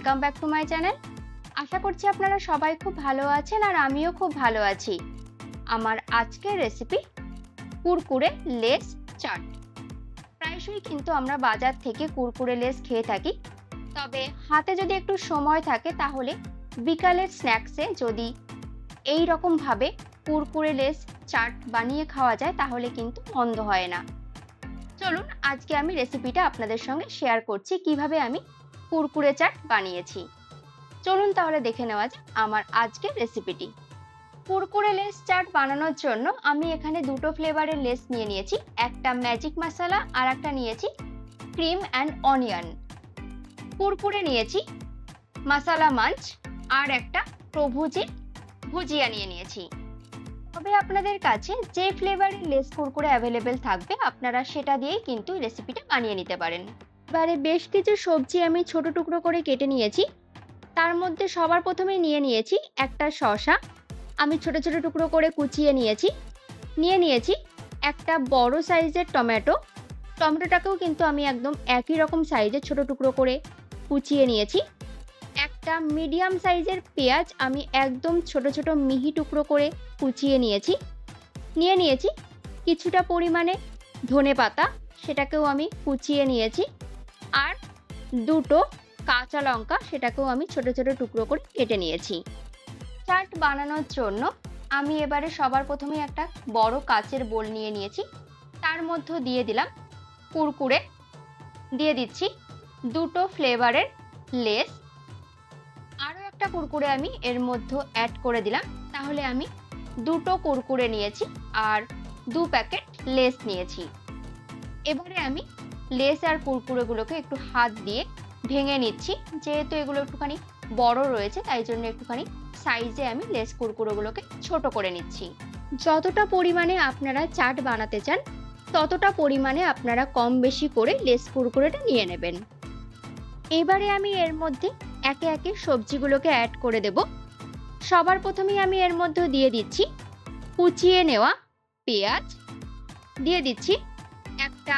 Welcome back to my channel আশা করছি আপনারা সবাই খুব ভালো আছেন আর আমিও খুব ভালো আছি। আমার আজকের রেসিপি কুরকুরে লেস চাট। প্রায়শই কিন্তু আমরা বাজার থেকে কুরকুরে লেস খেয়ে থাকি। তবে হাতে যদি একটু সময় থাকে তাহলে বিকালের স্ন্যাক্সে যদি এই রকমভাবে কুরকুরে লেস চাট বানিয়ে খাওয়া যায় তাহলে কিন্তু মন্দ হয় না। চলুন আজকে আমি রেসিপিটা আপনাদের সঙ্গে শেয়ার করছি। কীভাবে আমি কুরকুরে চাট বানিয়েছি। চলুন তাহলে দেখে নেওয়া যাক আমার আজকের রেসিপিটি। কুরকুরে লেস চাট বানানোর জন্য আমি এখানে দুটো ফ্লেভারের লেস নিয়ে নিয়েছি। একটা ম্যাজিক মশলা আর একটা নিয়েছি ক্রিম অ্যান্ড অনিয়ন। কুরকুরে নিয়েছি মশালা মাঞ্চ আর একটা প্রভুজির ভুজিয়া নিয়ে নিয়েছি। তবে আপনাদের কাছে যে ফ্লেভারের লেস কুরকুরে অ্যাভেলেবেল থাকবে আপনারা সেটা দিয়েই কিন্তু রেসিপিটা বানিয়ে নিতে পারেন। এবারে বেশ কিছু সবজি আমি ছোট টুকরো করে কেটে নিয়েছি। তার মধ্যে সবার প্রথমে নিয়ে নিয়েছি একটা শসা। আমি ছোট ছোট টুকরো করে কুচিয়ে নিয়েছি। নিয়ে নিয়েছি একটা বড় সাইজের টমেটো। টমেটোটাকেও কিন্তু আমি একদম একই রকম সাইজের ছোট টুকরো করে কুচিয়ে নিয়েছি। একটা মিডিয়াম সাইজের পেঁয়াজ আমি একদম ছোট ছোট মিহি টুকরো করে কুচিয়ে নিয়েছি। নিয়ে নিয়েছি কিছুটা পরিমাণে ধনে পাতা সেটাকেও আমি কুচিয়ে নিয়েছি। আর দুটো কাঁচা লঙ্কা সেটাকেও আমি ছোট ছোট টুকরো করে কেটে নিয়েছি। চাট বানানোর জন্য আমি এবারে সবার প্রথমে একটা বড় কাচের বোল নিয়ে নিয়েছি। তার মধ্যে দিয়ে দিলাম কুরকুরে। দিয়ে দিচ্ছি দুটো ফ্লেভারের লেস। আরও একটা কুরকুরে আমি এর মধ্যে অ্যাড করে দিলাম। তাহলে আমি দুটো কুরকুরে নিয়েছি আর দু প্যাকেট লেস নিয়েছি। এবারে আমি লেস আর কুরকুরেগুলোকে একটু হাত দিয়ে ভেঙে নিচ্ছি। যেহেতু এগুলো একটুখানি বড় রয়েছে, তাই জন্য একটুখানি সাইজে আমি লেস কুরকুরেগুলোকে ছোট করে নিচ্ছি। যতটা পরিমাণে আপনারা চাট বানাতে চান, ততটা পরিমাণে আপনারা কম বেশি করে লেস কুরকুরেটা নিয়ে নেবেন। এবারে আমি এর মধ্যে একে একে সবজিগুলোকে অ্যাড করে দেব। সবার প্রথমেই আমি এর মধ্যে দিয়ে দিচ্ছি কুচিয়ে নেওয়া পেঁয়াজ। দিয়ে দিচ্ছি একটা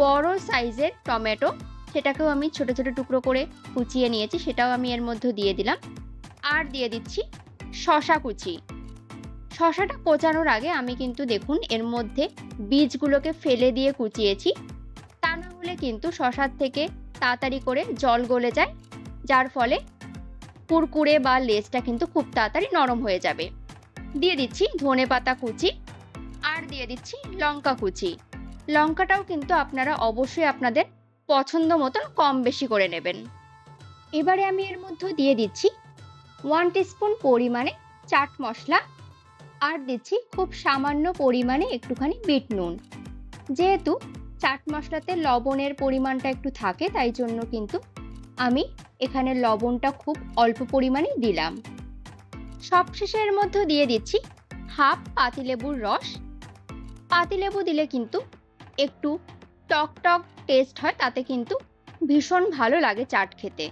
বড় সাইজের টমেটো, সেটাকেও আমি ছোট ছোট টুকরো করে কুচিয়ে নিয়েছি, সেটাও আমি এর মধ্যে দিয়ে দিলাম। আর দিয়ে দিচ্ছি শশা কুচি। শশাটা কোচানোর আগে আমি কিন্তু দেখুন, এর মধ্যে বীজগুলোকে ফেলে দিয়ে কুচিয়েছি। তা না হলে কিন্তু শশার থেকে তাড়াতাড়ি করে জল গলে যায়, যার ফলে কুরকুরে বা লেজটা কিন্তু খুব তাড়াতাড়ি নরম হয়ে যাবে। দিয়ে দিচ্ছি ধনে পাতা কুচি, আর দিয়ে দিচ্ছি লঙ্কা কুচি। লঙ্কাটাও কিন্তু আপনারা অবশ্যই আপনাদের পছন্দ মতন কম বেশি করে নেবেন। এবারে আমি এর মধ্যে দিয়ে দিচ্ছি ওয়ান টিস্পুন পরিমাণে চাট মশলা আর দিচ্ছি খুব সামান্য পরিমাণে একটুখানি বিট নুন। যেহেতু চাট মশলাতে লবণের পরিমাণটা একটু থাকে, তাই জন্য কিন্তু আমি এখানে লবণটা খুব অল্প পরিমাণে দিলাম। সবশেষে এর মধ্যে দিয়ে দিচ্ছি হাফ পাতিলেবুর রস। পাতিলেবু দিলে কিন্তু একটু টক টক টেস্ট হয়, তাতে কিন্তু ভীষণ ভালো লাগে চাট খেতে।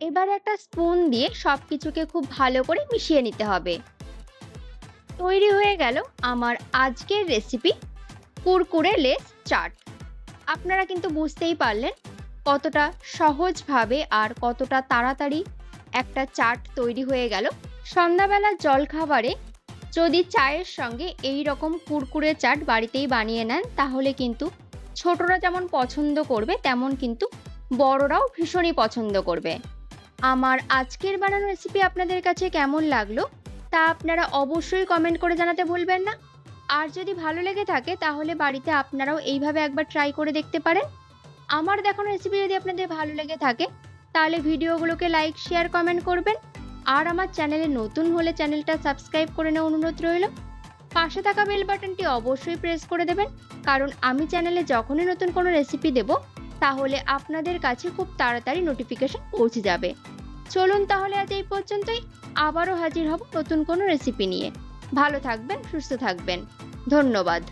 এবার একটা স্পুন দিয়ে সব কিছুকে খুব ভালো করে মিশিয়ে নিতে হবে। তৈরি হয়ে গেল আমার আজকের রেসিপি কুরকুরে লেস চাট। আপনারা কিন্তু বুঝতেই পারলেন কতটা সহজভাবে আর কতটা তাড়াতাড়ি একটা চাট তৈরি হয়ে গেল। সন্ধ্যাবেলার জলখাবারে যদি চায়ের সঙ্গে এই রকম কুরকুরে চাট বাড়িতেই বানিয়ে নেন, তাহলে কিন্তু ছোটরা যেমন পছন্দ করবে, তেমন কিন্তু বড়রাও ভীষণই পছন্দ করবে। আমার আজকের বানানো রেসিপি আপনাদের কাছে কেমন লাগল, তা আপনারা অবশ্যই কমেন্ট করে জানাতে ভুলবেন না। আর যদি ভালো লেগে থাকে, তাহলে বাড়িতে আপনারাও এইভাবে একবার ট্রাই করে দেখতে পারেন। আমার দেখানো রেসিপি যদি আপনাদের ভালো লেগে থাকে, তাহলে ভিডিওগুলোকে লাইক শেয়ার কমেন্ট করবেন। আর আমার চ্যানেলে নতুন হলে চ্যানেলটা সাবস্ক্রাইব করে নেওয়া অনুরোধ রইল। পাশে থাকা বেল বাটনটি অবশ্যই প্রেস করে দেবেন, কারণ আমি চ্যানেলে যখনই নতুন কোনো রেসিপি দেব, তাহলে আপনাদের কাছে খুব তাড়াতাড়ি নোটিফিকেশন পৌঁছে যাবে। চলুন তাহলে আজ এই পর্যন্তই, আবারও হাজির হব নতুন কোনো রেসিপি নিয়ে। ভালো থাকবেন, সুস্থ থাকবেন। ধন্যবাদ।